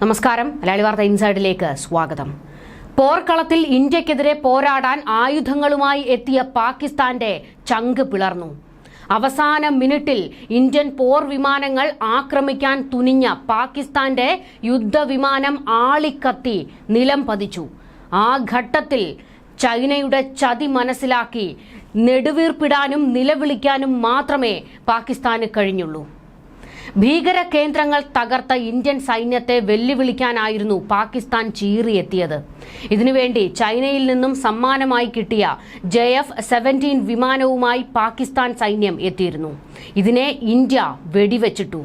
നമസ്കാരം. മലയാളി വാർത്ത ഇൻസൈഡിലേക്ക് സ്വാഗതം. പോർക്കളത്തിൽ ഇന്ത്യക്കെതിരെ പോരാടാൻ ആയുധങ്ങളുമായി എത്തിയ പാകിസ്ഥാന്റെ ചങ്ക് പിളർന്നു. അവസാന മിനിറ്റിൽ ഇന്ത്യൻ പോർ വിമാനങ്ങൾ ആക്രമിക്കാൻ തുനിഞ്ഞ പാകിസ്ഥാന്റെ യുദ്ധവിമാനം ആളിക്കത്തി നിലം പതിച്ചു. ആ ഘട്ടത്തിൽ ചൈനയുടെ ചതി മനസ്സിലാക്കി നെടുവീർപ്പിടാനും നിലവിളിക്കാനും മാത്രമേ പാകിസ്ഥാന് കഴിഞ്ഞുള്ളൂ. ഭീകര കേന്ദ്രങ്ങൾ തകർത്ത ഇന്ത്യൻ സൈന്യത്തെ വെല്ലുവിളിക്കാനായിരുന്നു പാകിസ്ഥാൻ ചീറിയെത്തിയത്. ഇതിനുവേണ്ടി ചൈനയിൽ നിന്നും സമ്മാനമായി കിട്ടിയ ജെ എഫ് സെവന്റീൻ വിമാനവുമായി പാകിസ്ഥാൻ സൈന്യം എത്തിയിരുന്നു. ഇതിനെ ഇന്ത്യ വെടിവെച്ചിട്ടു.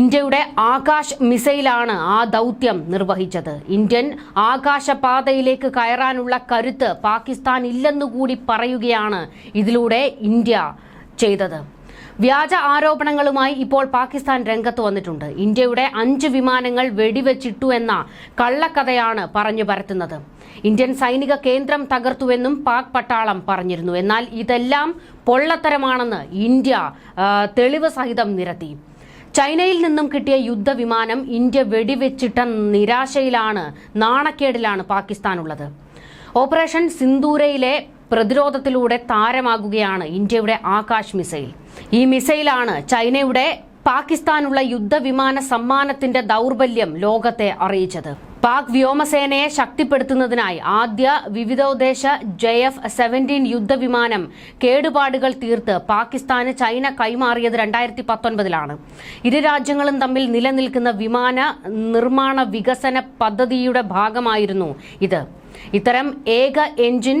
ഇന്ത്യയുടെ ആകാശ് മിസൈലാണ് ആ ദൗത്യം നിർവഹിച്ചത്. ഇന്ത്യൻ ആകാശപാതയിലേക്ക് കയറാനുള്ള കരുത്ത് പാകിസ്ഥാൻ ഇല്ലെന്നുകൂടി പറയുകയാണ് ഇതിലൂടെ ഇന്ത്യ ചെയ്തത്. വ്യാജ ആരോപണങ്ങളുമായി ഇപ്പോൾ പാകിസ്ഥാൻ രംഗത്ത് വന്നിട്ടുണ്ട്. ഇന്ത്യയുടെ അഞ്ച് വിമാനങ്ങൾ വെടിവെച്ചിട്ടു എന്ന കള്ളക്കഥയാണ് പറഞ്ഞു പരത്തുന്നത്. ഇന്ത്യൻ സൈനിക കേന്ദ്രം തകർത്തുവെന്നും പാക് പട്ടാളം പറഞ്ഞിരുന്നു. എന്നാൽ ഇതെല്ലാം പൊള്ളത്തരമാണെന്ന് ഇന്ത്യ തെളിവ് സഹിതം നിരത്തി. ചൈനയിൽ നിന്നും കിട്ടിയ യുദ്ധവിമാനം ഇന്ത്യ വെടിവെച്ചിട്ട നിരാശയിലാണ് നാണക്കേടിലാണ് പാകിസ്ഥാനുള്ളത്. ഓപ്പറേഷൻ സിന്ദൂരയിലെ പ്രതിരോധത്തിലൂടെ താരമാകുകയാണ് ഇന്ത്യയുടെ ആകാശ് മിസൈൽ. ഈ മിസൈലാണ് ചൈനയുടെ പാകിസ്ഥാനുള്ള യുദ്ധവിമാന സമ്മാനത്തിന്റെ ദൗർബല്യം ലോകത്തെ അറിയിച്ചത്. പാക് വ്യോമസേനയെ ശക്തിപ്പെടുത്തുന്നതിനായി ആദ്യ വിവിധോദ്ദേശ ജെ എഫ് സെവന്റീൻ യുദ്ധവിമാനം കേടുപാടുകൾ തീർത്ത് പാകിസ്ഥാന് ചൈന കൈമാറിയത് രണ്ടായിരത്തി പത്തൊൻപതിലാണ് ഇരു രാജ്യങ്ങളും തമ്മിൽ നിലനിൽക്കുന്ന വിമാന നിർമ്മാണ വികസന പദ്ധതിയുടെ ഭാഗമായിരുന്നു ഇത്. ഇത്തരം ഏക എഞ്ചിൻ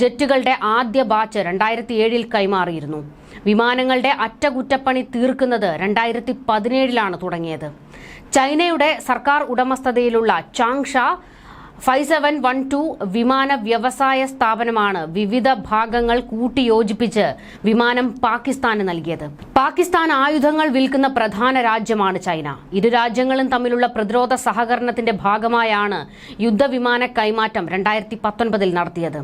ജെറ്റുകളുടെ ആദ്യ ബാച്ച് രണ്ടായിരത്തി ഏഴിൽ കൈമാറിയിരുന്നു. വിമാനങ്ങളുടെ അറ്റകുറ്റപ്പണി തീർക്കുന്നത് രണ്ടായിരത്തി പതിനേഴിലാണ് തുടങ്ങിയത്. ചൈനയുടെ സർക്കാർ ഉടമസ്ഥതയിലുള്ള Changsha five seven one two വിമാന വ്യവസായ സ്ഥാപനമാണ് വിവിധ ഭാഗങ്ങൾ കൂട്ടിയോജിപ്പിച്ച് വിമാനം പാകിസ്ഥാന് നൽകിയത്. പാകിസ്ഥാൻ ആയുധങ്ങൾ വിൽക്കുന്ന പ്രധാന രാജ്യമാണ് ചൈന. ഇരു രാജ്യങ്ങളും തമ്മിലുള്ള പ്രതിരോധ സഹകരണത്തിന്റെ ഭാഗമായാണ് യുദ്ധവിമാന കൈമാറ്റം രണ്ടായിരത്തി പത്തൊൻപതിൽ നടത്തിയത്.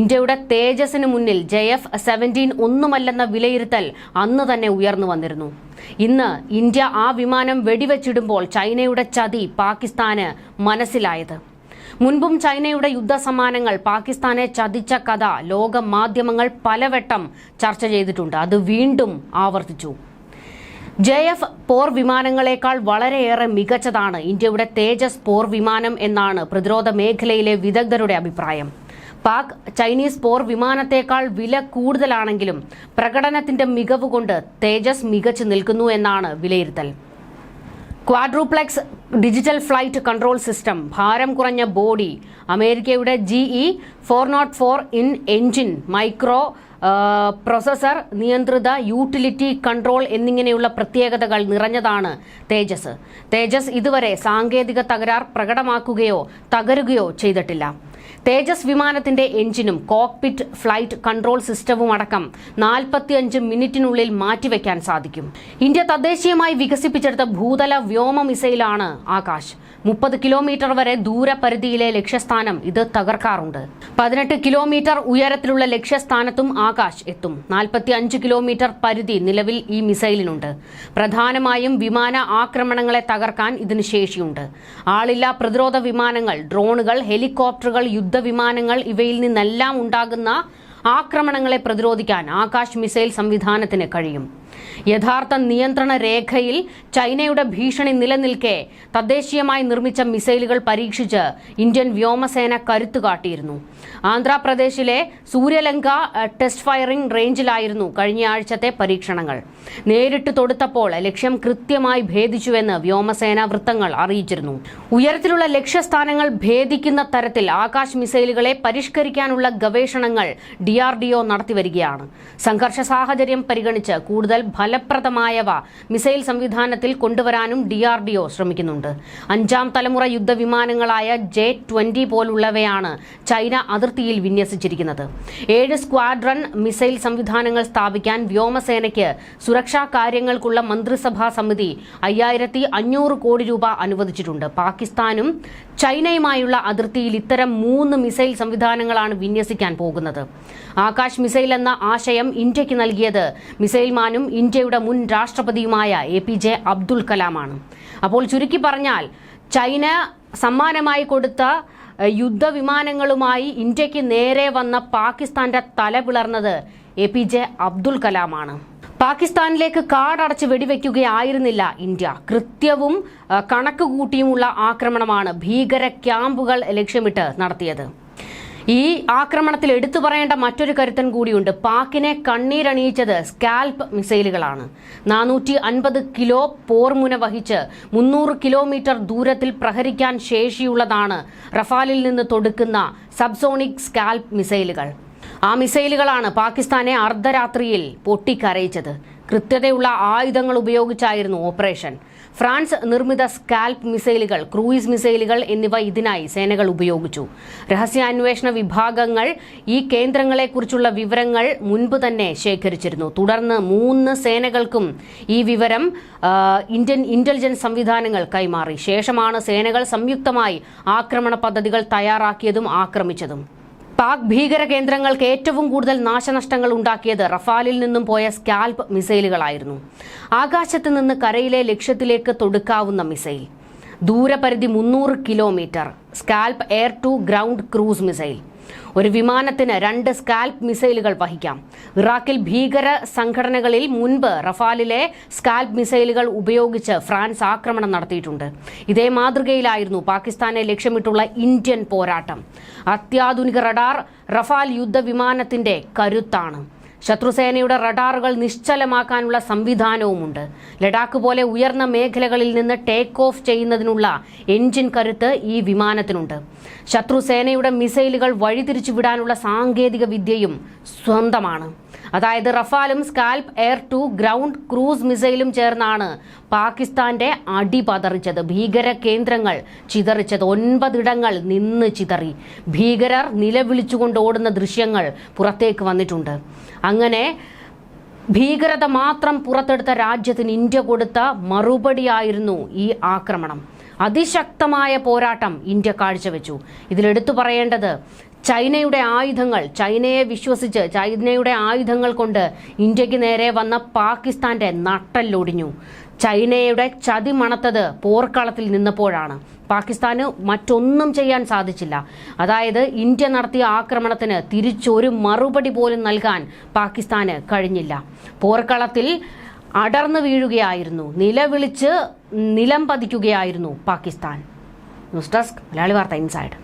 ഇന്ത്യയുടെ തേജസിന് മുന്നിൽ ജെ എഫ് സെവന്റീൻ ഒന്നുമല്ലെന്ന വിലയിരുത്തൽ അന്ന് തന്നെ ഉയർന്നു വന്നിരുന്നു. ഇന്ന് ഇന്ത്യ ആ വിമാനം വെടിവെച്ചിടുമ്പോൾ ചൈനയുടെ ചതി പാകിസ്ഥാന് മനസ്സിലായത്. മുൻപും ചൈനയുടെ യുദ്ധസമ്മാനങ്ങൾ പാകിസ്ഥാനെ ചതിച്ച കഥ ലോക മാധ്യമങ്ങൾ പലവട്ടം ചർച്ച ചെയ്തിട്ടുണ്ട്. അത് വീണ്ടും ആവർത്തിച്ചു. ജെ എഫ് പോർ വിമാനങ്ങളെക്കാൾ വളരെയേറെ മികച്ചതാണ് ഇന്ത്യയുടെ തേജസ് പോർ വിമാനം എന്നാണ് പ്രതിരോധ മേഖലയിലെ വിദഗ്ധരുടെ അഭിപ്രായം. പാക് ചൈനീസ് പോർ വിമാനത്തേക്കാൾ വില കൂടുതലാണെങ്കിലും പ്രകടനത്തിന്റെ മികവ് കൊണ്ട് തേജസ് മികച്ചു നിൽക്കുന്നു എന്നാണ് വിലയിരുത്തൽ. Quadruplex digital flight control system. ഭാരം കുറഞ്ഞ ബോഡി. അമേരിക്കയുടെ GE four nought four in engine microprocessor നിയന്ത്രിത യൂട്ടിലിറ്റി കൺട്രോൾ എന്നിങ്ങനെയുള്ള പ്രത്യേകതകൾ നിറഞ്ഞതാണ് തേജസ്. തേജസ് ഇതുവരെ സാങ്കേതിക തകരാർ പ്രകടമാക്കുകയോ തകരുകയോ ചെയ്തിട്ടില്ല. തേജസ് വിമാനത്തിന്റെ എഞ്ചിനും കോക്പിറ്റ് ഫ്ലൈറ്റ് കൺട്രോൾ സിസ്റ്റവും അടക്കം നാൽപ്പത്തിയഞ്ച് മിനിറ്റിനുള്ളിൽ മാറ്റിവെക്കാൻ സാധിക്കും. ഇന്ത്യ തദ്ദേശീയമായി വികസിപ്പിച്ചെടുത്ത ഭൂതല വ്യോമ മിസൈലാണ് ആകാശ്. മുപ്പത് കിലോമീറ്റർ വരെ ദൂരപരിധിയിലെ ലക്ഷ്യസ്ഥാനം ഇത് തകർക്കാറുണ്ട്. പതിനെട്ട് കിലോമീറ്റർ ഉയരത്തിലുള്ള ലക്ഷ്യസ്ഥാനത്തും ആകാശ് എത്തും. നാൽപ്പത്തി അഞ്ച് കിലോമീറ്റർ പരിധി നിലവിൽ ഈ മിസൈലിനുണ്ട്. പ്രധാനമായും വിമാന ആക്രമണങ്ങളെ തകർക്കാൻ ഇതിന് ശേഷിയുണ്ട്. ആളില്ലാ പ്രതിരോധ വിമാനങ്ങൾ ഡ്രോണുകൾ ഹെലികോപ്റ്ററുകൾ യുദ്ധവിമാനങ്ങൾ ഇവയിൽ നിന്നെല്ലാം ഉണ്ടാകുന്ന ആക്രമണങ്ങളെ പ്രതിരോധിക്കാൻ ആകാശ് മിസൈൽ സംവിധാനത്തിന് കഴിയും. യഥാർത്ഥ നിയന്ത്രണ രേഖയിൽ ചൈനയുടെ ഭീഷണി നിലനിൽക്കെ തദ്ദേശീയമായി നിർമ്മിച്ച മിസൈലുകൾ പരീക്ഷിച്ച് ഇന്ത്യൻ വ്യോമസേന കരുത്തു കാട്ടിയിരുന്നു. ആന്ധ്രാപ്രദേശിലെ സൂര്യലങ്ക ടെസ്റ്റ് ഫയറിംഗ് റേഞ്ചിലായിരുന്നു കഴിഞ്ഞ ആഴ്ചത്തെ പരീക്ഷണങ്ങൾ. നേരിട്ട് തൊടുത്തപ്പോൾ ലക്ഷ്യം കൃത്യമായി ഭേദിച്ചുവെന്ന് വ്യോമസേന വൃത്തങ്ങൾ അറിയിച്ചിരുന്നു. ഉയരത്തിലുള്ള ലക്ഷ്യസ്ഥാനങ്ങൾ ഭേദിക്കുന്ന തരത്തിൽ ആകാശ് മിസൈലുകളെ പരിഷ്കരിക്കാനുള്ള ഗവേഷണങ്ങൾ ഡിആർഡിഒ നടത്തിവരികയാണ്. സംഘർഷ സാഹചര്യം പരിഗണിച്ച് കൂടുതൽ ഫലപ്രദമായവ മിസൈൽ സംവിധാനത്തിൽ കൊണ്ടുവരാനും ഡി ആർ ഡി ഒ ശ്രമിക്കുന്നുണ്ട്. അഞ്ചാം തലമുറ യുദ്ധവിമാനങ്ങളായ ജെ ട്വന്റി പോലുള്ളവയാണ് ചൈന അതിർത്തിയിൽ വിന്യസിച്ചിരിക്കുന്നത്. ഏഴ് സ്ക്വാഡ്രൺ മിസൈൽ സംവിധാനങ്ങൾ സ്ഥാപിക്കാൻ വ്യോമസേനയ്ക്ക് സുരക്ഷാ കാര്യങ്ങൾക്കുള്ള മന്ത്രിസഭാ സമിതി അയ്യായിരത്തി അഞ്ഞൂറ് കോടി രൂപ അനുവദിച്ചിട്ടുണ്ട്. പാകിസ്ഥാനും ചൈനയുമായുള്ള അതിർത്തിയിൽ ഇത്തരം മൂന്ന് മിസൈൽ സംവിധാനങ്ങളാണ് വിന്യസിക്കാൻ പോകുന്നത്. ആകാശ് മിസൈൽ എന്ന ആശയം ഇന്ത്യയ്ക്ക് നൽകിയത് മിസൈൽമാനും ഇന്ത്യയുടെ മുൻ രാഷ്ട്രപതിയുമായ എ പി ജെ അബ്ദുൽ കലാമാണ്. അപ്പോൾ ചുരുക്കി പറഞ്ഞാൽ ചൈന സമ്മാനമായി കൊടുത്ത യുദ്ധവിമാനങ്ങളുമായി ഇന്ത്യയ്ക്ക് നേരെ വന്ന പാകിസ്ഥാന്റെ തല പിളർന്നത് എ പി ജെ അബ്ദുൽ കലാമാണ്. പാകിസ്ഥാനിലേക്ക് കാടടച്ച് വെടിവെക്കുകയായിരുന്നില്ല ഇന്ത്യ. കൃത്യവും കണക്കുകൂട്ടിയുമുള്ള കണക്ക് കൂട്ടിയുമുള്ള ആക്രമണമാണ് ഭീകര ക്യാമ്പുകൾ ലക്ഷ്യമിട്ട് നടത്തിയത്. ഈ ആക്രമണത്തിൽ എടുത്തു പറയേണ്ട മറ്റൊരു കരുത്തൻ കൂടിയുണ്ട്. പാക്കിനെ കണ്ണീരണിയിച്ചത് സ്കാൽപ്പ് മിസൈലുകളാണ്. നാനൂറ്റി അൻപത് കിലോ പോർമുന വഹിച്ച് മുന്നൂറ് കിലോമീറ്റർ ദൂരത്തിൽ പ്രഹരിക്കാൻ ശേഷിയുള്ളതാണ് റഫാലിൽ നിന്ന് തൊടുക്കുന്ന സബ്സോണിക് സ്കാൽപ്പ് മിസൈലുകൾ. ആ മിസൈലുകളാണ് പാകിസ്ഥാനെ അർദ്ധരാത്രിയിൽ പൊട്ടിക്കരയിച്ചത്. കൃത്യതയുള്ള ആയുധങ്ങൾ ഉപയോഗിച്ചായിരുന്നു ഓപ്പറേഷൻ. ഫ്രാൻസ് നിർമ്മിത സ്കാൽപ്പ് മിസൈലുകൾ ക്രൂയിസ് മിസൈലുകൾ എന്നിവ ഇതിനായി സേനകൾ ഉപയോഗിച്ചു. രഹസ്യാന്വേഷണ വിഭാഗങ്ങൾ ഈ കേന്ദ്രങ്ങളെക്കുറിച്ചുള്ള വിവരങ്ങൾ മുൻപ് തന്നെ ശേഖരിച്ചിരുന്നു. തുടർന്ന് മൂന്ന് സേനകൾക്കും ഈ വിവരം ഇന്ത്യൻ ഇന്റലിജൻസ് സംവിധാനങ്ങൾ കൈമാറി. ശേഷമാണ് സേനകൾ സംയുക്തമായി ആക്രമണ പദ്ധതികൾ തയ്യാറാക്കിയതും ആക്രമിച്ചതും. പാക് ഭീകര കേന്ദ്രങ്ങൾക്ക് ഏറ്റവും കൂടുതൽ നാശനഷ്ടങ്ങൾ ഉണ്ടാക്കിയത് റഫാലിൽ നിന്നും പോയ സ്കാൽപ്പ് മിസൈലുകളായിരുന്നു. ആകാശത്ത് നിന്ന് കരയിലെ ലക്ഷ്യത്തിലേക്ക് തൊടുക്കാവുന്ന മിസൈൽ. ദൂരപരിധി മുന്നൂറ് kilometre. Scalp air to ground cruise missile. ഒരു വിമാനത്തിന് രണ്ട് സ്കാൽപ്പ് മിസൈലുകൾ വഹിക്കാം. ഇറാഖിൽ ഭീകര സംഘടനകളിൽ മുൻപ് റഫാലിലെ സ്കാൽപ്പ് മിസൈലുകൾ ഉപയോഗിച്ച് ഫ്രാൻസ് ആക്രമണം നടത്തിയിട്ടുണ്ട്. ഇതേ മാതൃകയിലായിരുന്നു പാകിസ്ഥാനെ ലക്ഷ്യമിട്ടുള്ള ഇന്ത്യൻ പോരാട്ടം. അത്യാധുനിക റഡാർ റഫാൽ യുദ്ധവിമാനത്തിന്റെ കരുത്താണ്. ശത്രുസേനയുടെ റഡാറുകൾ നിശ്ചലമാക്കാനുള്ള സംവിധാനവുമുണ്ട്. ലഡാക്ക് പോലെ ഉയർന്ന മേഖലകളിൽ നിന്ന് ടേക്ക് ഓഫ് ചെയ്യുന്നതിനുള്ള എഞ്ചിൻ കരുത്ത് ഈ വിമാനത്തിനുണ്ട്. ശത്രുസേനയുടെ മിസൈലുകൾ വഴിതിരിച്ചുവിടാനുള്ള സാങ്കേതിക വിദ്യയും സ്വന്തമാണ്. അതായത് റഫാലും Scalp air to ground cruise മിസൈലും ചേർന്നാണ് പാകിസ്ഥാന്റെ അടി പതറിച്ചത്. ഭീകര കേന്ദ്രങ്ങൾ ചിതറിച്ചത്. ഒൻപതിടങ്ങൾ നിന്ന് ചിതറി. ഭീകരർ നിലവിളിച്ചുകൊണ്ട് ഓടുന്ന ദൃശ്യങ്ങൾ പുറത്തേക്ക് വന്നിട്ടുണ്ട്. അങ്ങനെ ഭീകരത മാത്രം പുറത്തെടുത്ത രാജ്യത്തിന് ഇന്ത്യ കൊടുത്ത മറുപടിയായിരുന്നു ഈ ആക്രമണം. അതിശക്തമായ പോരാട്ടം ഇന്ത്യ കാഴ്ചവെച്ചു. ഇതിലെടുത്തു പറയേണ്ടത് ചൈനയുടെ ആയുധങ്ങൾ ചൈനയെ വിശ്വസിച്ച് ചൈനയുടെ ആയുധങ്ങൾ കൊണ്ട് ഇന്ത്യയ്ക്ക് നേരെ വന്ന പാകിസ്ഥാന്റെ നട്ടല്ലൊടിഞ്ഞു. ചൈനയുടെ ചതി മണത്തത് പോർക്കളത്തിൽ നിന്നപ്പോഴാണ്. പാകിസ്ഥാന് മറ്റൊന്നും ചെയ്യാൻ സാധിച്ചില്ല. അതായത് ഇന്ത്യ നടത്തിയ ആക്രമണത്തിന് തിരിച്ചൊരു മറുപടി പോലും നൽകാൻ പാകിസ്ഥാന് കഴിഞ്ഞില്ല. പോർക്കളത്തിൽ അടർന്നു വീഴുകയായിരുന്നു. നിലവിളിച്ച് നിലം പതിക്കുകയായിരുന്നു Pakistan. News desk Malayali Vartha inside.